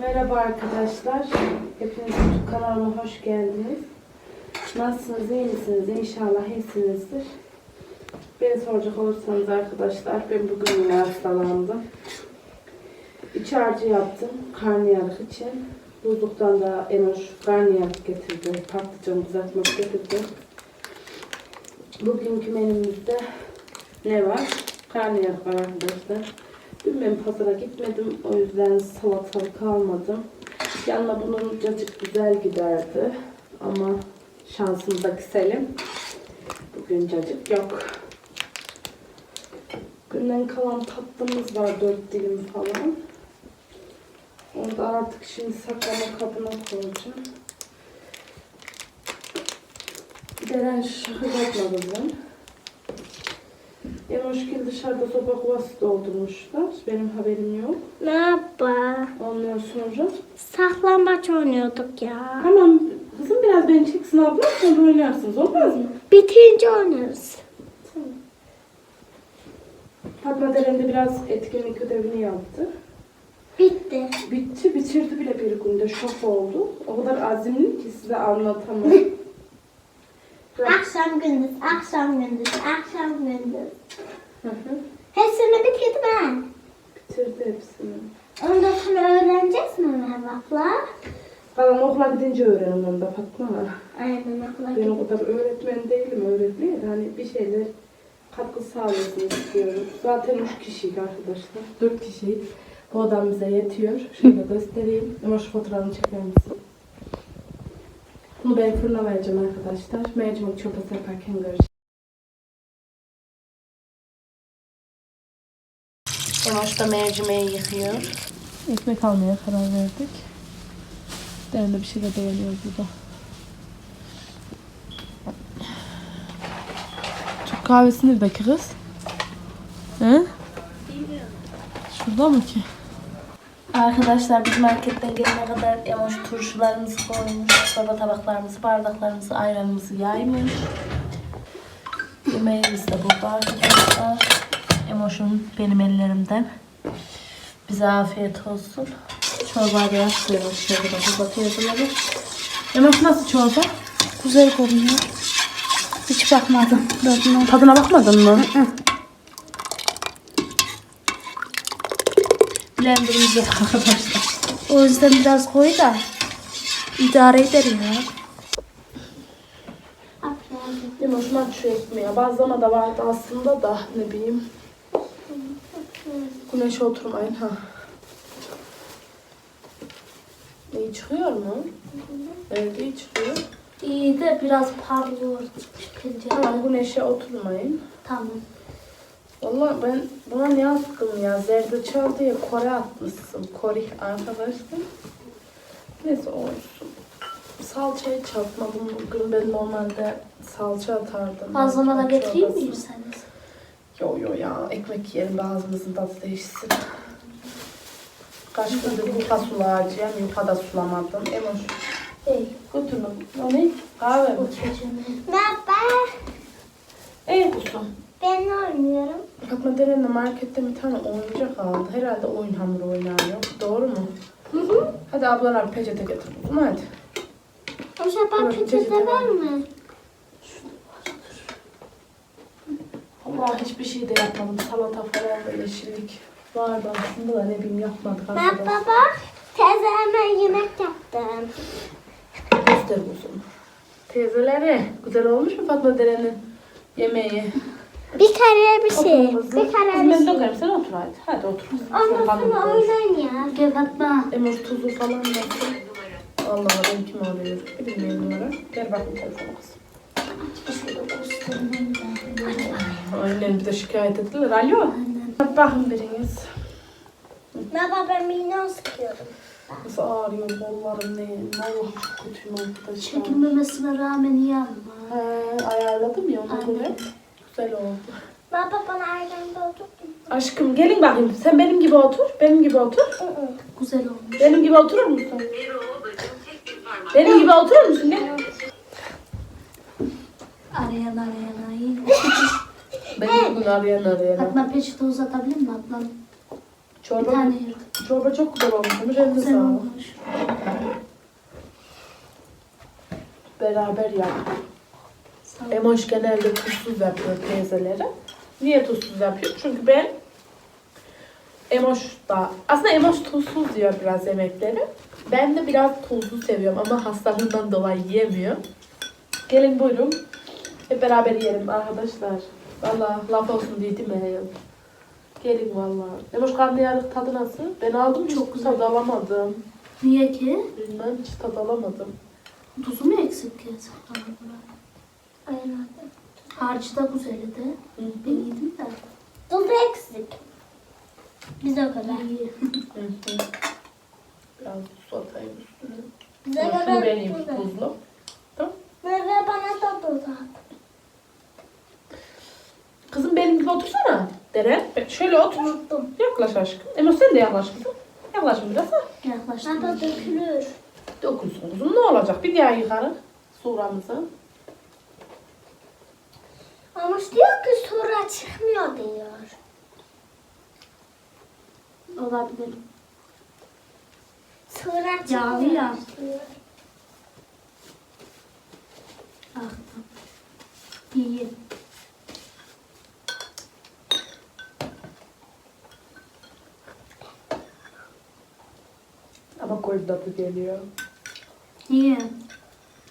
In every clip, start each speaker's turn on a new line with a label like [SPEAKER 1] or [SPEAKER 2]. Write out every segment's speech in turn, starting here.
[SPEAKER 1] Merhaba arkadaşlar. Hepiniz YouTube kanalıma hoş geldiniz. Nasılsınız, iyi misiniz? İnşallah iyisinizdir. Beni soracak olursanız arkadaşlar, ben bugün yine hastalandım. İç harcı yaptım, karnıyarık için. Buzluktan da Emoş karnıyarık getirdi, patlıcan kızartması getirdi. Bugünkü menümüzde ne var? Karnıyarık var arkadaşlar. Dün ben pazara gitmedim. O yüzden salatalık almadım. Yanına bunun cacık güzel giderdi. Ama şansımıza küselim. Bugün cacık yok. Günden kalan tatlımız var. Dört dilim falan. Onu da artık şimdi saklama kabına koyacağım. Deren şaka yapmadım. Emoşkil dışarıda soba kovası doldurmuşlar. Benim haberim yok.
[SPEAKER 2] Merhaba.
[SPEAKER 1] Ondan sonra
[SPEAKER 2] Saklambaç oynuyorduk ya.
[SPEAKER 1] tamam kızım biraz beni çeksin abla sonra oynarsınız olmaz mı?
[SPEAKER 2] Bitince oynarız.
[SPEAKER 1] Fatma Deren de biraz etkinlik ödevini yaptı.
[SPEAKER 2] Bitti.
[SPEAKER 1] Bitti, bitirdi bile bir günde şok oldu. O kadar azimli ki size anlatamam.
[SPEAKER 2] Akşam gündüz, akşam gündüz, akşam gündüz.
[SPEAKER 1] Hı hı,
[SPEAKER 2] Hepsini bitirdi ben.
[SPEAKER 1] bitirdi hepsini.
[SPEAKER 2] Ondan sonra öğreneceğiz mi Merhaba?
[SPEAKER 1] Kalan okula gidince öğrenin onu da Fatma.
[SPEAKER 2] Aynen okula
[SPEAKER 1] Ben o kadar öğretmen değilim öğretmeye de hani bir şeyler katkı sağlasın istiyorum. Zaten üç kişiyiz arkadaşlar. Dört kişiyiz. Bu adam bize yetiyor. Şöyle göstereyim. Ama şu fotoğrafını çeker misin? Bunu ben fırına vereceğim arkadaşlar. Mercimek çorbası yaparken göreceğiz. Yavaş da mercimeği yıkıyor. Ekmek almaya karar verdik. Derinde bir şey de beğeniyor burada. Türk kahvesi neredeki kız? He? Şurada mı ki? Arkadaşlar biz marketten gelene kadar Emoş turşularımızı koymuş, çorba tabaklarımızı, bardaklarımızı, ayranımızı yaymış. Yemeğimiz de burada arkadaşlar. Emoş'un benim ellerimden. Bize afiyet olsun. Çorbayı da yapıyoruz şöyle bakıp yazıları. Emoş nasıl çorba?
[SPEAKER 2] Güzel görünüyor. Hiç bakmadım. Tadına.
[SPEAKER 1] Bakmadın mı? Blenderımız yok arkadaşlar.
[SPEAKER 2] O yüzden biraz koy da idare eder ya.
[SPEAKER 1] Benim hoşuma şu ekmeği. Bazlama da vardı aslında da ne bileyim. Güneşe oturmayın ha. İyi çıkıyor mu? Evet iyi çıkıyor.
[SPEAKER 2] İyi de biraz parlıyor çıkınca.
[SPEAKER 1] Tamam güneşe oturmayın.
[SPEAKER 2] Tamam.
[SPEAKER 1] Vallahi ben buna ne yazdım ya? Zerdeçal diye Kore atmışsın. Kore arkadaşlar. Neyse olsun. Salçayı çarpmadım bugün. Ben normalde salça atardım.
[SPEAKER 2] Bazlama da getireyim mi yerseniz?
[SPEAKER 1] Yo yo ya ekmek yiyelim de ağzımızın tadı değişsin. Kaç gündür yufka sulayacağım. Yufka da sulamadım. Emoş.
[SPEAKER 2] Değil.
[SPEAKER 1] Götürme. O ne? Kahve mi?
[SPEAKER 2] Merhaba.
[SPEAKER 1] Ey kuzum.
[SPEAKER 2] Ben oynuyorum.
[SPEAKER 1] Fatma Deren'de markette bir tane oyuncak aldı. Herhalde oyun hamuru oynuyor. Doğru mu?
[SPEAKER 2] Hı hı.
[SPEAKER 1] Hadi ablalar peçete getir kuzum hadi.
[SPEAKER 2] Zaman
[SPEAKER 1] Evet,
[SPEAKER 2] peçete var mı?
[SPEAKER 1] Allah hiçbir şey de yapmadım. Salata falan da yeşillik vardı aslında da ne bileyim yapmadık
[SPEAKER 2] Ben
[SPEAKER 1] arkadaşlar.
[SPEAKER 2] baba teyze hemen yemek yaptım.
[SPEAKER 1] Göster kuzum. Teyzeleri güzel olmuş mu Fatma Deren'in yemeği?
[SPEAKER 2] Bir kare bir şey.
[SPEAKER 1] Otur kızım.
[SPEAKER 2] Bir
[SPEAKER 1] Kızım
[SPEAKER 2] bir
[SPEAKER 1] Ben
[SPEAKER 2] şey.
[SPEAKER 1] sokarım sen otur hadi. Hadi otur.
[SPEAKER 2] Ondan sonra oynan ya. Gel bakma.
[SPEAKER 1] Emir tuzu falan nasıl? Allah ben kim arıyor? Bilmiyorum numara. Ver bakayım telefonu kızım. Aynen bir de şikayet ettiler. Alo. Bakın biriniz.
[SPEAKER 2] Baba ben minyon sıkıyorum.
[SPEAKER 1] Nasıl ağrıyor kollarım ne? Allah çok kötüyüm arkadaşlar.
[SPEAKER 2] Çekilmemesine rağmen iyi ama.
[SPEAKER 1] He, ayarladım ya ona göre. Güzel oldu.
[SPEAKER 2] Baba bana ayran doldurdun.
[SPEAKER 1] Aşkım gelin bakayım. Sen benim gibi otur. Benim gibi otur.
[SPEAKER 2] Güzel olmuş.
[SPEAKER 1] Benim gibi oturur musun? Benim gibi oturur musun? Gel.
[SPEAKER 2] Arayan arayan ayı.
[SPEAKER 1] Ben bugün arayan arayan.
[SPEAKER 2] Fatma peçete uzatabilir mi ablam? Bir
[SPEAKER 1] Çorba,
[SPEAKER 2] tane yedim.
[SPEAKER 1] çorba çok güzel olmuş. Eline
[SPEAKER 2] Güzel
[SPEAKER 1] sağlık.
[SPEAKER 2] olmuş.
[SPEAKER 1] Beraber yaptık. Emoş genelde tuzsuz yapıyor teyzeleri. Niye tuzsuz yapıyor? Çünkü ben Emoş da aslında Emoş tuzsuz diyor biraz yemekleri. Ben de biraz tuzlu seviyorum ama hastalığından dolayı yiyemiyor. Gelin buyurun. Hep beraber yiyelim arkadaşlar. Valla laf olsun diye değil mi? Gelin valla. Emoş karnıyarık tadı nasıl? Ben aldım çok
[SPEAKER 2] Çok güzel.
[SPEAKER 1] tadı alamadım.
[SPEAKER 2] Niye ki?
[SPEAKER 1] Bilmem hiç tadı alamadım.
[SPEAKER 2] Tuzu mu eksik ki? Harcı da güzeldi.
[SPEAKER 1] Hı hı.
[SPEAKER 2] Ben yedim de.
[SPEAKER 3] Tuz eksik. Bize kadar.
[SPEAKER 2] İyi.
[SPEAKER 1] Biraz tuz atayım üstüne.
[SPEAKER 3] Bize kadar
[SPEAKER 1] vereyim
[SPEAKER 3] tuz.
[SPEAKER 1] tuzlu.
[SPEAKER 3] Ve bana da tuz at.
[SPEAKER 1] Kızım benim gibi otursana. Deren. Bak Şöyle otur.
[SPEAKER 3] Unuttum.
[SPEAKER 1] Yaklaş aşkım. Emre sen de yaklaş kızım. Yaklaş biraz. ha.
[SPEAKER 2] Yaklaştım.
[SPEAKER 3] Hatta dökülür.
[SPEAKER 1] Dokunsun kızım. Ne olacak? Bir daha yıkarız. Suramızı.
[SPEAKER 3] Ama diyor ki sonra çıkmıyor diyor.
[SPEAKER 2] Olabilir.
[SPEAKER 3] Sonra çıkmıyor.
[SPEAKER 2] Yağlı ya.
[SPEAKER 3] diyor.
[SPEAKER 2] Ah, tamam. İyi.
[SPEAKER 1] Ama koyu tadı geliyor.
[SPEAKER 2] Niye?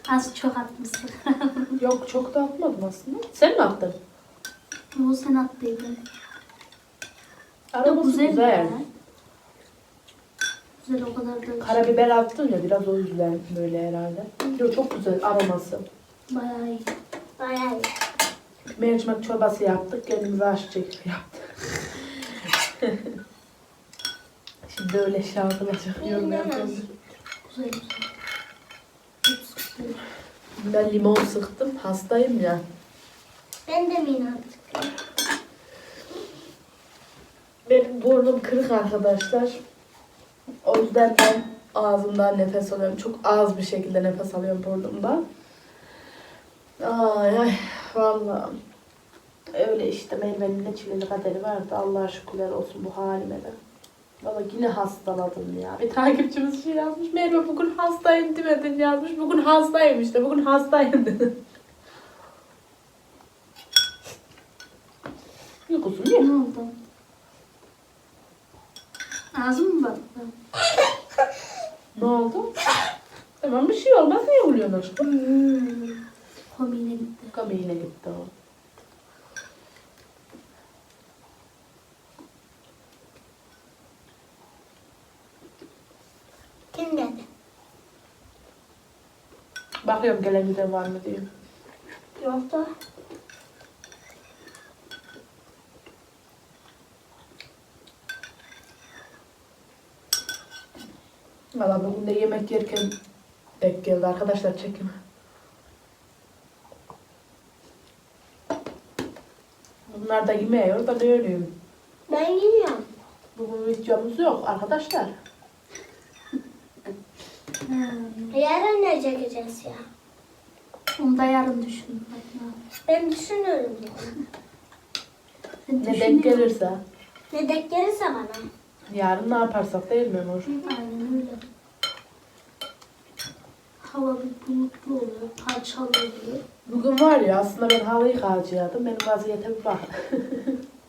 [SPEAKER 2] Az çok atmışsın.
[SPEAKER 1] Yok çok da atmadım aslında. Sen mi attın?
[SPEAKER 2] Bu sen attıydın.
[SPEAKER 1] Aroması güzel.
[SPEAKER 2] ya. Güzel o kadar da
[SPEAKER 1] Karabiber attın ya biraz o yüzden böyle herhalde. Yok çok güzel aroması.
[SPEAKER 2] bayağı iyi.
[SPEAKER 3] Bayağı iyi.
[SPEAKER 1] Mercimek çorbası yaptık. Kendimize aşçı yaptık. Şimdi öyle şarkılaşacak yorum yapıyorum.
[SPEAKER 2] Güzel güzel. Güzel.
[SPEAKER 1] Ben limon sıktım. Hastayım ya.
[SPEAKER 3] Ben de minat.
[SPEAKER 1] Benim burnum kırık arkadaşlar. O yüzden ben ağzımdan nefes alıyorum. Çok az bir şekilde nefes alıyorum burnumdan. Ay ay vallahi. Öyle işte Merve'nin ne çileli kaderi vardı. Allah'a şükürler olsun bu halime de. Valla yine hastaladım ya. Bir takipçimiz şey yazmış. Merve bugün hastayım demedin yazmış. Bugün hastayım işte. Bugün hastayım dedi. Yok kuzum ye.
[SPEAKER 2] Ne oldu? Ağzım mı battı?
[SPEAKER 1] Ne oldu? Tamam bir şey olmaz. Niye oluyorsun aşkım?
[SPEAKER 2] Hmm. Komiğine gitti.
[SPEAKER 1] Kameğine gitti o.
[SPEAKER 3] Kim geldi?
[SPEAKER 1] Bakıyorum gelen giden var mı diye.
[SPEAKER 3] Yoktu.
[SPEAKER 1] Valla bugün de yemek yerken denk geldi arkadaşlar çekim. Bunlar da yemiyor ben öyleyim.
[SPEAKER 3] Ben yiyorum.
[SPEAKER 1] Bugün videomuz yok arkadaşlar.
[SPEAKER 2] Hmm.
[SPEAKER 3] Yarın ne çekeceğiz ya?
[SPEAKER 2] Onu da yarın düşün. Fatma.
[SPEAKER 3] Ben düşünüyorum.
[SPEAKER 1] Ne denk gelirse.
[SPEAKER 3] Ne denk gelirse bana.
[SPEAKER 1] Yarın ne yaparsak değil mi Mor?
[SPEAKER 2] Aynen öyle. Hava bir bulutlu oluyor, parçalı oluyor.
[SPEAKER 1] Bugün var ya aslında ben halıyı yıkayacaktım. Benim vaziyete bir bak.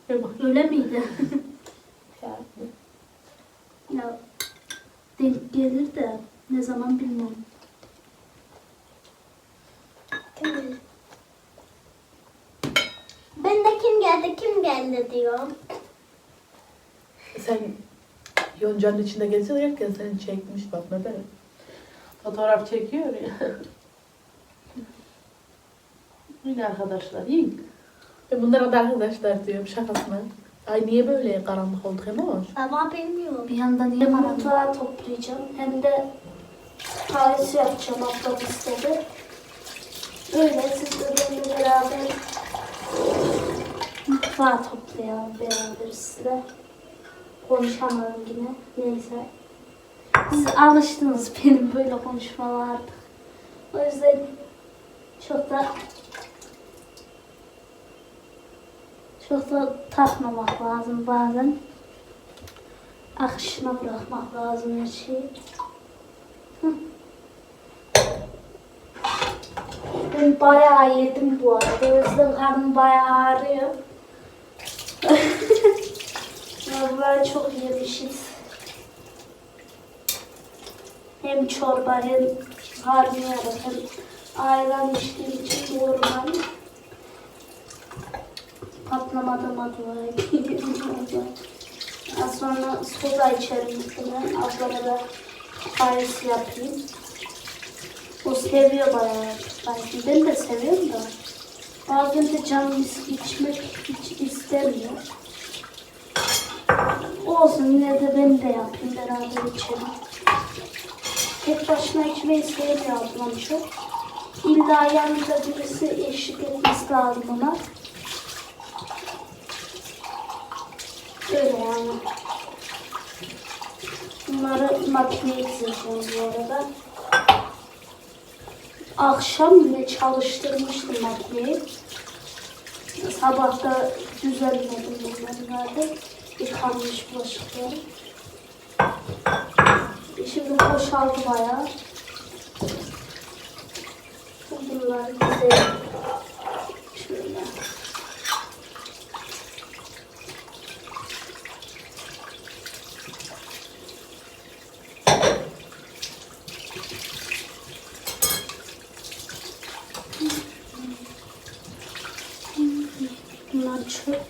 [SPEAKER 2] Öyle miydi? Ya denk gelir de ne zaman bilmem.
[SPEAKER 3] Kim bilir? Ben de kim geldi kim geldi diyorum.
[SPEAKER 1] Sen yoncanın içinde gezerken seni çekmiş bak ne demek. Fotoğraf çekiyor ya. Yine arkadaşlar yiyin. Ben bunlara da arkadaşlar diyorum şakasına. Ay niye böyle karanlık olduk hem hoş.
[SPEAKER 3] Ama bilmiyorum.
[SPEAKER 2] Bir yandan niye mutfağı toplayacağım hem de kahvesi yapacağım ablam istedi. Öyle siz de benimle beraber mutfağı toplayalım beraber sizle. Konuşamadım yine. Neyse. Siz alıştınız benim böyle konuşmalar artık. O yüzden çok da çok da takmamak lazım bazen. akışına bırakmak lazım her şeyi. Ben bayağı yedim bu arada. O yüzden karnım bayağı ağrıyor. Vallahi çok yemişiz. Hem çorba hem karnıyarık hem ayran içtiğim için yorgan. Patlamadım adına. Az sonra soda içerim muhtemelen. Ablama da kahvesi yapayım. O seviyor bayağı. Belki ben de seviyorum da. Bazen de canım içmek hiç istemiyor. Olsun yine de ben de yapayım beraber içelim. Tek başına içmeyi sevmiyor ablam çok. İlla yanında birisi eşlik etmesi lazım ona. Öyle yani. Bunları makineye dizeceğim bu arada. Akşam yine çalıştırmıştım makineyi. Sabah da düzenledim bunları zaten. Yıkanmış bulaşıkları. Şimdi boşaldı bayağı. Bunları dizelim. Şöyle. Bunlar çöp.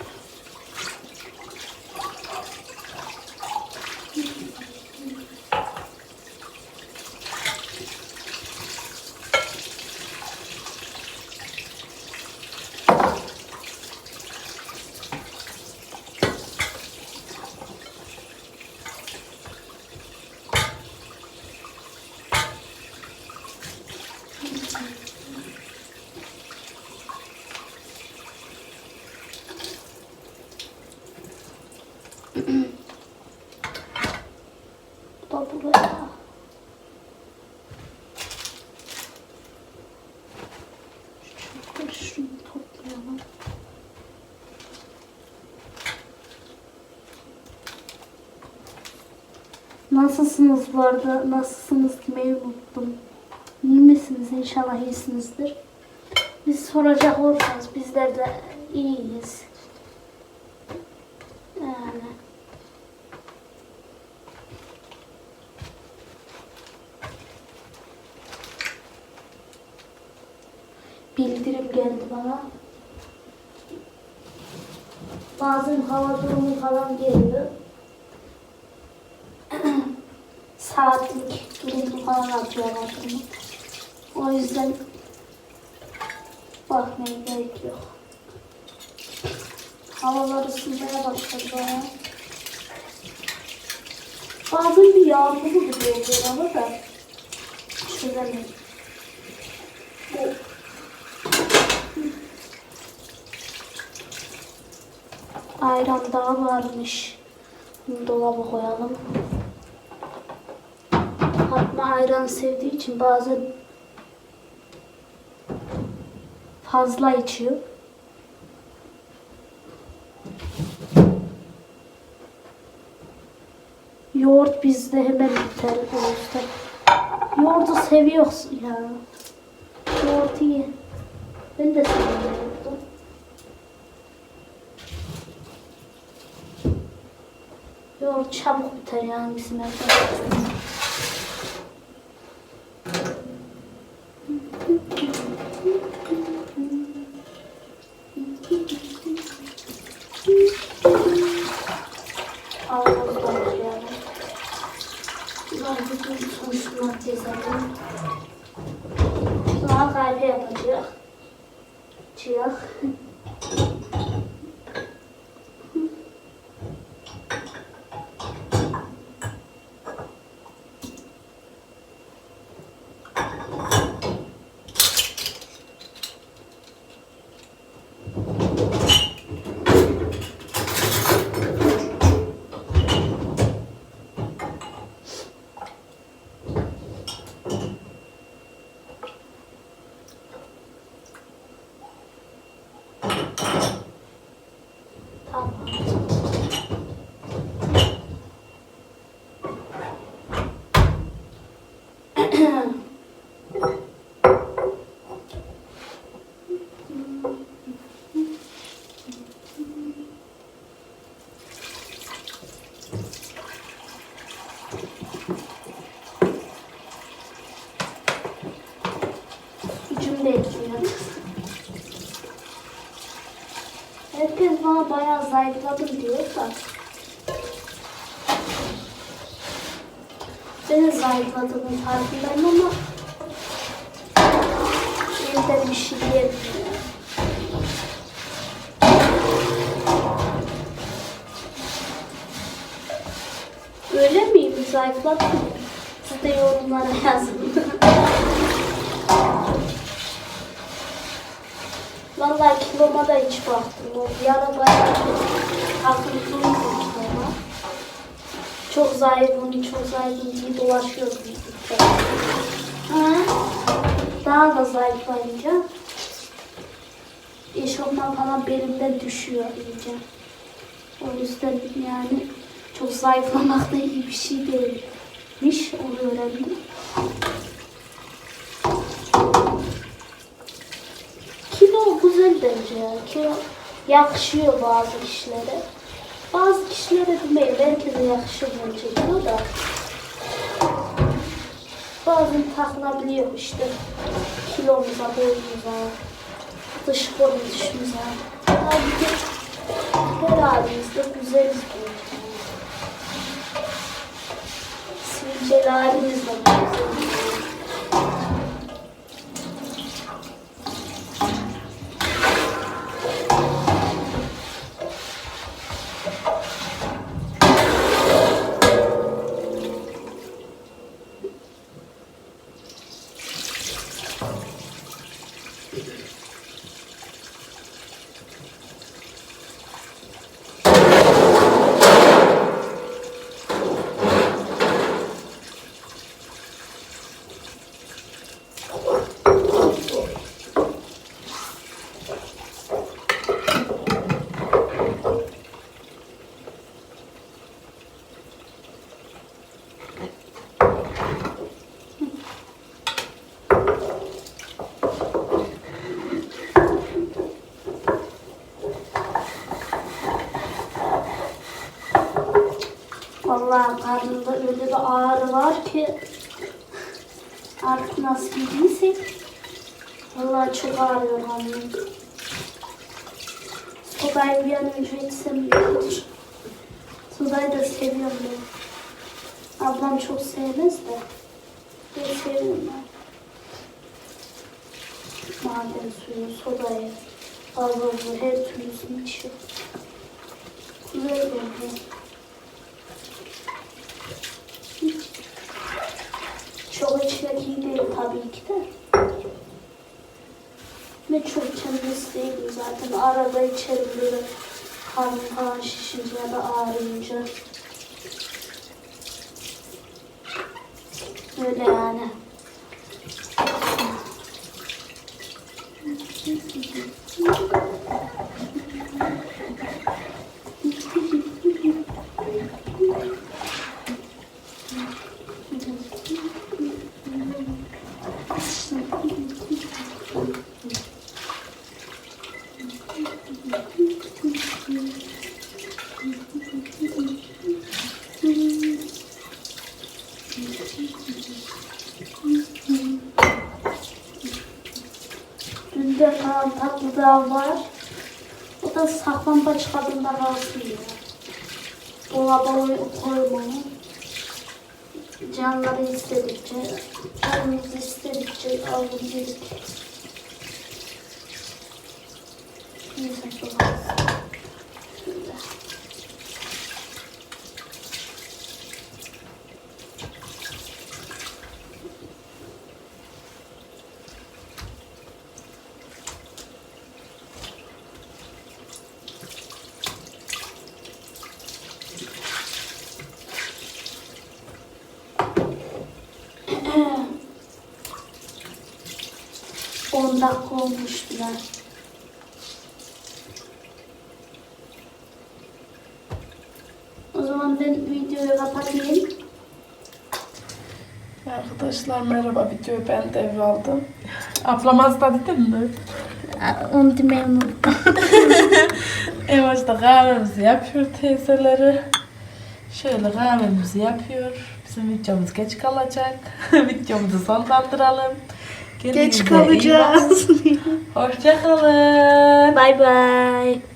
[SPEAKER 2] Bu da buraya. Şu çöpleri şunu toplayalım. Nasılsınız bu arada? Nasılsınız demeyi unuttum. İyi misiniz? İnşallah iyisinizdir. Biz soracak olursanız bizler de iyiyiz. Yani. bildirim geldi bana. Bazen hava durumu falan geliyor. Saatlik durumu falan atıyorlar bunu. O yüzden bakmaya gerek yok. Havalar ısınmaya başladı bayağı. Bazen bir yağmurlu gibi oluyor ama da çözemedim. Ayran daha varmış. Bunu dolaba koyalım. Fatma ayran sevdiği için bazen fazla içiyor. Yoğurt bizde hemen biter o yüzden. Yoğurdu seviyoruz ya. Yoğurt iyi. Ben de seviyorum yoğurdu. Yoğurt çabuk biter yani bizim evde. De yetmiyor. Herkes bana bayağı zayıfladım diyor da. Ben de zayıfladığımın farkındayım ama elimden bir şey diyemiyorum. Öyle miyim? Zayıfladım? Siz de yorumlara yazın. Vallahi kiloma da hiç baktım. Bir ara bayağı takıntılıydım kiloma. Çok zayıfım, çok zayıfım diye dolaşıyordum. Ha? Daha da zayıflayınca eşofman falan belimden düşüyor iyice. O yüzden yani çok zayıflamak da iyi bir şey değilmiş. Onu öğrendim. Kilo güzel bence ya. Kilo yakışıyor bazı kişilere. Bazı kişilere bilmeyin. Herkese yakışıyor bence kilo da. Bazen takılabiliyor işte. Kilomuza, boyumuza, dış görünüşümüze. Halbuki her halimizde güzeliz bence. Sivilceli halimizle güzeliz. Vallahi karnımda öyle bir ağrı var ki artık nasıl gidiysek vallahi çok ağrıyor karnım. Sodayı bir an önce içsem iyi. Sodayı da seviyorum ben. Ablam çok sevmez de. Ben seviyorum ben. Maden suyu, sodayı, gazozu, her türlüsünü içiyorum. Güzel oluyor. İçmek iyi değil tabii ki de. Ne çok içemez değilim zaten. Arada içerim böyle karnım falan şişince ya da ağrıyınca. Öyle yani. O da saklambaç kadında kalsın ya. Dolaba koymayın. Canları istedikçe, canımız istedikçe alın yedik. Neyse çok 10 dakika ben. O zaman ben videoyu kapatayım.
[SPEAKER 1] Arkadaşlar merhaba videoyu ben devraldım. Ablam hasta dedin mi?
[SPEAKER 2] Onu demeyi unuttum.
[SPEAKER 1] en başta kahvemizi yapıyor teyzeleri. Şöyle kahvemizi yapıyor. Bizim videomuz geç kalacak. videomuzu sonlandıralım.
[SPEAKER 2] Geç kalacağız.
[SPEAKER 1] Hoşçakalın.
[SPEAKER 2] Bay bay.